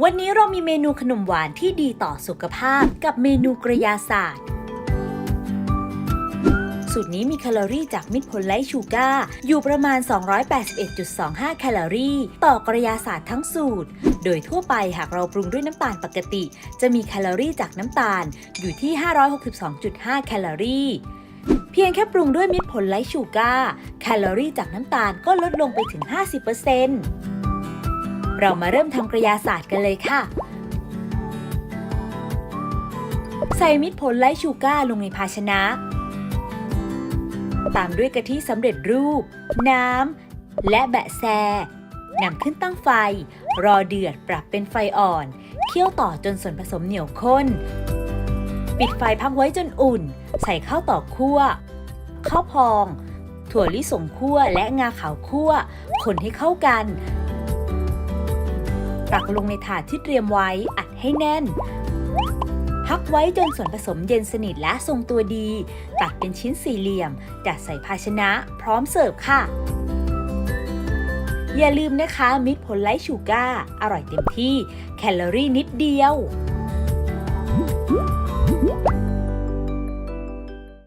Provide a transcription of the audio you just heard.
วันนี้เรามีเมนูขนมหวานที่ดีต่อสุขภาพกับเมนูกระยาศาสตร์ สูตรนี้มีแคลอรี่จากมิตรผลไลท์ชูการ์อยู่ประมาณ 281.25 แคลอรี่ ต่อกระยาศาสตร์ทั้งสูตร โดยทั่วไปหากเราปรุงด้วยน้ำตาลปกติ จะมีแคลอรี่จากน้ำตาลอยู่ที่ 562.5 แคลอรี่เพียงแค่ปรุงด้วยมิตรผลไลท์ชูการ์แคลอรี่จากน้ำตาลก็ลดลงไปถึง 50% เรามาเริ่มทำกระยาศาสตร์กันเลยค่ะ ใส่มิตรผลไลชูการ์ลงในภาชนะ ตามด้วยกะทิสำเร็จรูป น้ำ และแบะแซนำขึ้นตั้งไฟ รอเดือดปรับเป็นไฟอ่อน เคี่ยวต่อจนส่วนผสมเหนียวข้น ปิดไฟพักไว้จนอุ่น ใส่ข้าวต่อคั่ว ข้าวพอง ถั่วลิสงคั่วและงาขาวคั่ว คนให้เข้ากัน ตักลงในถาดที่เตรียมไว้อัดให้แน่น พักไว้จนส่วนผสมเย็นสนิทและทรงตัวดี ตัดเป็นชิ้นสี่เหลี่ยม จัดใส่ภาชนะพร้อมเสิร์ฟค่ะ อย่าลืมนะคะ มิตรผลไลท์ชูการ์อร่อยเต็มที่ แคลอรี่นิดเดียว